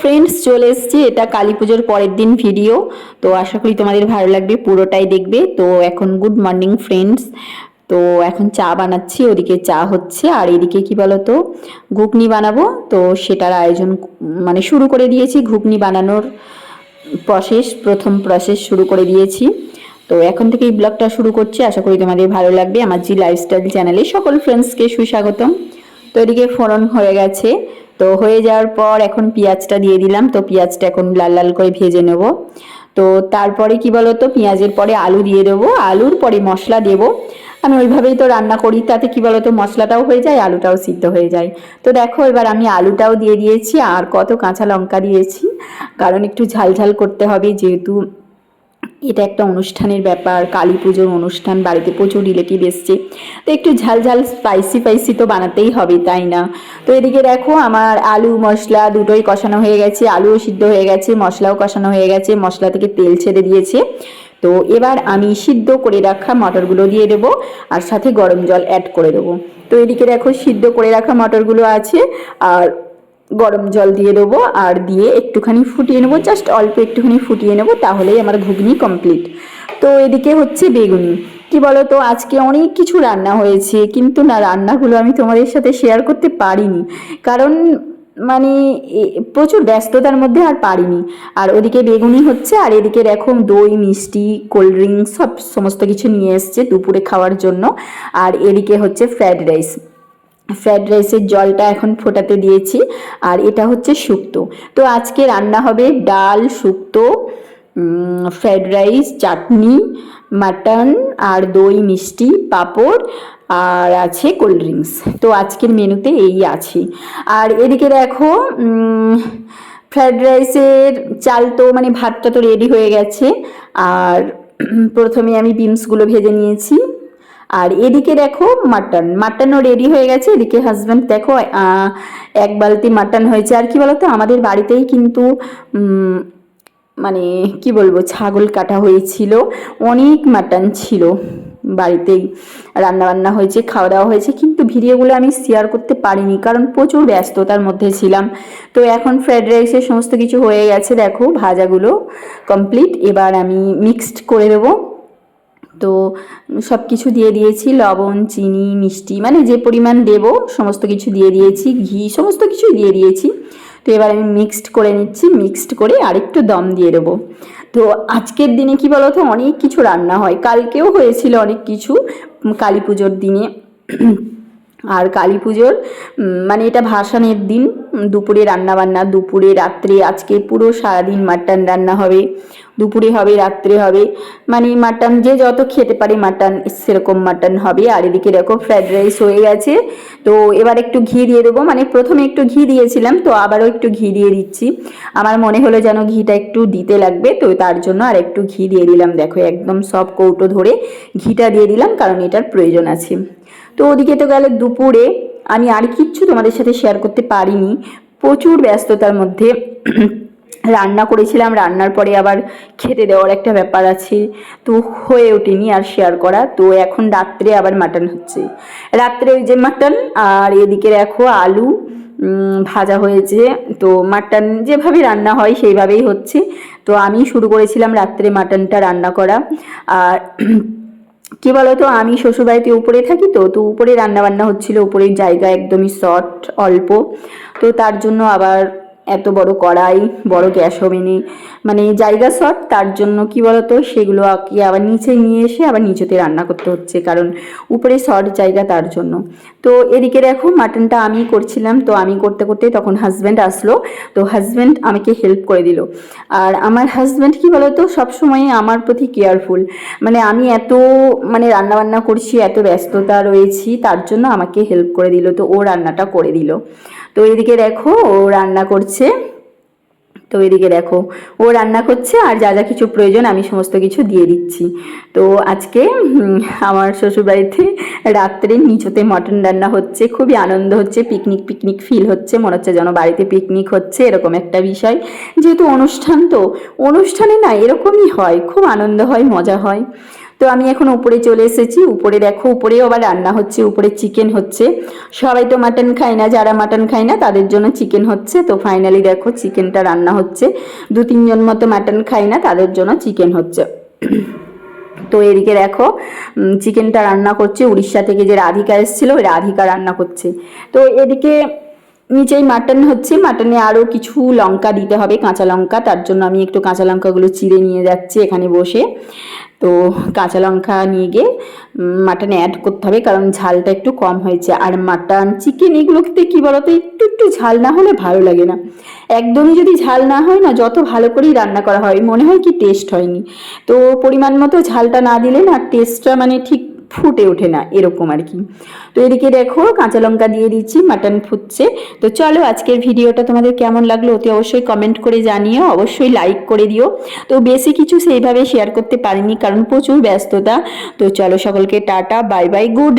Friends চলে এসেছি। এটা কালী পুজোর পরের দিন ভিডিও তো আশা করি তোমাদের ভালো লাগবে, পুরোটাই দেখবে। তো এখন গুড মর্নিং ফ্রেন্ডস তো এখন চা বানাচ্ছি, ওদিকে চা হচ্ছে। আর এদিকে কি বলতো, ঘুগনি বানাবো। তো সেটার আয়োজন মানে শুরু করে দিয়েছি ঘুগনি বানানোর প্রসেস প্রথম প্রসেস শুরু করে দিয়েছি। তো এখন থেকে এই ব্লগটা শুরু করছি। আশা করি তোমাদের ভালো লাগবে। আমার জি লাইফস্টাইল চ্যানেলে সকল ফ্রেন্ডসকে সুস্বাগতম। তো এদিকে ফোড়ন হয়ে গেছে। তো হয়ে যাওয়ার পর এখন পেঁয়াজটা দিয়ে দিলাম। তো পেঁয়াজটা এখন লাল লাল করে ভেজে নেব। তো তারপরে কি বলতো? পেঁয়াজের পরে আলু দিয়ে দেবো। আলুর পরে মশলা দেবো। আমি ওইভাবেই তো রান্না করি। তাতে কি বলতো? মশলাটাও হয়ে যায়, আলুটাও সিদ্ধ হয়ে যায়। তো দেখো, এবার আমি আলুটাও দিয়ে দিয়েছি। আর কত কাঁচা লঙ্কা দিয়েছি। কারণ একটু ঝাল ঝাল করতে হবে। যেহেতু এটা একটা অনুষ্ঠানের ব্যাপার, কালী পুজোর অনুষ্ঠান, বাড়িতে প্রচুর রিলেটিভ এসছে। তো একটু ঝাল ঝাল স্পাইসি স্পাইসি তো বানাতেই হবে, তাই না? তো এদিকে দেখো, আমার আলু, মশলা দুটোই কষানো হয়ে গেছে, আলুও সিদ্ধ হয়ে গেছে, মশলাও কষানো হয়ে গেছে, মশলা থেকে তেল ছেড়ে দিয়েছে। তো এবার আমি সিদ্ধ করে রাখা মটরগুলো দিয়ে দেবো, আর সাথে গরম জল অ্যাড করে দেবো। তো এদিকে দেখো, সিদ্ধ করে রাখা মটরগুলো আছে, আর গরম জল দিয়ে দেবো আর দিয়ে একটুখানি ফুটিয়ে নেব জাস্ট অল্প একটুখানি ফুটিয়ে নেব, তাহলেই আমার ঘুগনি কমপ্লিট তো এদিকে হচ্ছে বেগুনি। কি বলো তো আজকে অনেক কিছু রান্না হয়েছে, কিন্তু না, রান্নাগুলো আমি তোমাদের সাথে শেয়ার করতে পারিনি। কারণ মানে প্রচুর ব্যস্ততার মধ্যে আর পারিনি। আর ওদিকে বেগুনি হচ্ছে, আর এদিকে দেখো দই, মিষ্টি কোল্ড ড্রিঙ্কস সব সমস্ত কিছু নিয়ে এসছে দুপুরে খাওয়ার জন্য। আর এদিকে হচ্ছে ফ্রায়েড রাইস ফ্রাইড রাইসের জলটা এখন ফোটাতে দিয়েছি, আর এটা হচ্ছে শুক্তো। তো আজকে রান্না হবে ডাল, শুক্তো ফ্রাইড রাইস চাটনি মাটন আর দই, মিষ্টি, পাঁপড়, আর আছে কোল্ড ড্রিঙ্কস তো আজকের মেনুতে এই আছে। আর এদিকে দেখো ফ্রাইড রাইসের চাল তো মানে ভাতটা তো রেডি হয়ে গেছে। আর প্রথমে আমি বিমসগুলো ভেজে নিয়েছি। আর এদিকে দেখো মাটন। মাটনও রেডি হয়ে গেছে। এদিকে হাজব্যান্ড দেখো এক বালতি মাটন হয়েছে। আর কি বলতো, আমাদের বাড়িতেই কিন্তু মানে কি বলব, ছাগল কাটা হয়েছিল। অনেক মাটন ছিল বাড়িতেই। রান্না বান্না হয়েছে খাওয়া দাওয়া হয়েছে। কিন্তু ভিডিওগুলো আমি শেয়ার করতে পারিনি, কারণ প্রচুর ব্যস্ততার মধ্যে ছিলাম। তো এখন ফ্রাইড রাইসের সমস্ত কিছু হয়ে গেছে, দেখো ভাজাগুলো কমপ্লিট এবার আমি মিক্সড করে দেবো। তো সব কিছু দিয়ে দিয়েছি, লবণ, চিনি, মিষ্টি মানে যে পরিমাণ দেব সমস্ত কিছু দিয়ে দিয়েছি, ঘি, সমস্ত কিছুই দিয়ে দিয়েছি। তো এবার আমি মিক্সড করে নিচ্ছি মিক্সড করে আরেকটু দম দিয়ে দেবো। তো আজকের দিনে কি বলতো, অনেক কিছু রান্না হয়, কালকেও হয়েছিল অনেক কিছু, কালী পুজোর দিনে। আর কালী পুজোর মানে এটা ভাসানের দিন দুপুরে রান্না বান্না, দুপুরে রাত্রে, আজকে পুরো সারাদিন মাটন রান্না হবে, দুপুরে হবে, রাত্রে হবে মানে মাটন, যে যত খেতে পারে মাটন, সেরকম মাটন হবে, আর এদিকে দেখো ফ্রাইড রাইস হয়ে গেছে, তো এবার একটু ঘি দিয়ে দেবো মানে প্রথমে একটু ঘি দিয়েছিলাম, তো আবারও একটু ঘি দিয়ে দিচ্ছি, আমার মনে হলো যেন ঘিটা একটু দিতে লাগবে, তো তার জন্য আর একটু ঘি দিয়ে দিলাম, দেখো একদম সব কৌটো ধরে ঘিটা দিয়ে দিলাম, কারণ এটার প্রয়োজন আছে। তো ওদিকে তো গেলে দুপুরে। আমি আর কিচ্ছু তোমাদের সাথে শেয়ার করতে পারিনি। প্রচুর ব্যস্ততার মধ্যে রান্না করেছিলাম। রান্নার পরে আবার খেতে দেওয়ার একটা ব্যাপার আছে। তো হয়ে ওঠেনি আর শেয়ার করা। তো এখন রাত্রে আবার মাটন হচ্ছে। রাত্রে ওই যে মাটন আর এদিকে দেখো আলু ভাজা হয়েছে। তো মাটন যেভাবে রান্না হয় সেইভাবেই হচ্ছে। তো আমি শুরু করেছিলাম রাত্রে মাটনটা রান্না করা। আর কি বলতো, আমি শ্বশুরবাড়িতে উপরে থাকি তো তো উপরে রান্নাবান্না হচ্ছিল, উপরের জায়গা একদমই শর্ট অল্প। তো তার জন্য আবার এত বড় কড়াই, বড় গ্যাস ওভেনে মানে জায়গা শর্ট তার জন্য কি বলতো, সেগুলো কি আবার নিচে নিয়ে এসে আবার নিচেতে রান্না করতে হচ্ছে, কারণ উপরে শর্ট জায়গা তার জন্য। তো এদিকে দেখো, মাটনটা আমি করছিলাম, তো আমি করতে করতে তখন হাজব্যান্ড আসলো, তো হাজব্যান্ড আমাকে হেল্প করে দিল। আর আমার হাজব্যান্ড কি বলতো, সবসময় আমার প্রতি কেয়ারফুল মানে আমি এত মানে রান্নাবান্না করছি, এত ব্যস্ততা রয়েছি, তার জন্য আমাকে হেল্প করে দিল, তো ও রান্নাটা করে দিল। তো এদিকে দেখো, ও রান্না করছে তো এদিকে দেখো, ও রান্না করছে আর যা যা কিছু প্রয়োজন আমি সমস্ত কিছু দিয়ে দিচ্ছি। তো আজকে আমার শ্বশুরবাড়িতে রাত্রে নিচতে মটন রান্না হচ্ছে, খুবই আনন্দ হচ্ছে পিকনিক পিকনিক ফিল হচ্ছে, মনে হচ্ছে যেন বাড়িতে পিকনিক হচ্ছে, এরকম একটা বিষয়। যেহেতু অনুষ্ঠান তো, অনুষ্ঠানে না এরকমই হয়, খুব আনন্দ হয়, মজা হয়। তো আমি এখন উপরে চলে এসেছি। উপরে দেখো, উপরেও আবার রান্না হচ্ছে, উপরে চিকেন হচ্ছে। সবাই তো মাটন খায় না, যারা মাটন খায় না, তাদের জন্য চিকেন হচ্ছে। তো ফাইনালি দেখো চিকেনটা রান্না হচ্ছে। দু তিনজন মতো মাটন খায় না, তাদের জন্য চিকেন হচ্ছে। তো এদিকে দেখো চিকেনটা রান্না করছে। উড়িষ্যা থেকে যে রাধিকা এসেছিল, ওই রাধিকা রান্না করছে। তো এদিকে নিচেই মাটন হচ্ছে। মাটনে আরও কিছু লঙ্কা দিতে হবে, কাঁচা লঙ্কা। তার জন্য আমি একটু কাঁচা লঙ্কাগুলো চিড়ে নিয়ে যাচ্ছি এখানে বসে। তো কাঁচা লঙ্কা নিয়ে গিয়ে মাটনে অ্যাড করতে হবে কারণ ঝালটা একটু কম হয়েছে। আর মাটন চিকেন এগুলোতে কী বলতো, একটু একটু ঝাল না হলে ভালো লাগে না। একদমই যদি ঝাল না হয় না, যত ভালো করেই রান্না করা হয়, মনে হয় কি টেস্ট হয়নি। তো পরিমাণ মতো ঝালটা না দিলে না টেস্টটা মানে ঠিক ফুটে ওঠে না, এরকম আর কি। তো এদিকে দেখো, কাঁচা লঙ্কা দিয়ে দিচ্ছি, মাটন ফুটছে। তো চলো আজকের ভিডিওটা তোমাদের কেমন লাগল অতি অবশ্যই কমেন্ট করে জানিও, অবশ্যই লাইক করে দিও। তো বেশি কিছু সেইভাবে শেয়ার করতে পারিনি, কারণ প্রচুর ব্যস্ততা। তো চলো সকলকে টাটা বাই বাই গুড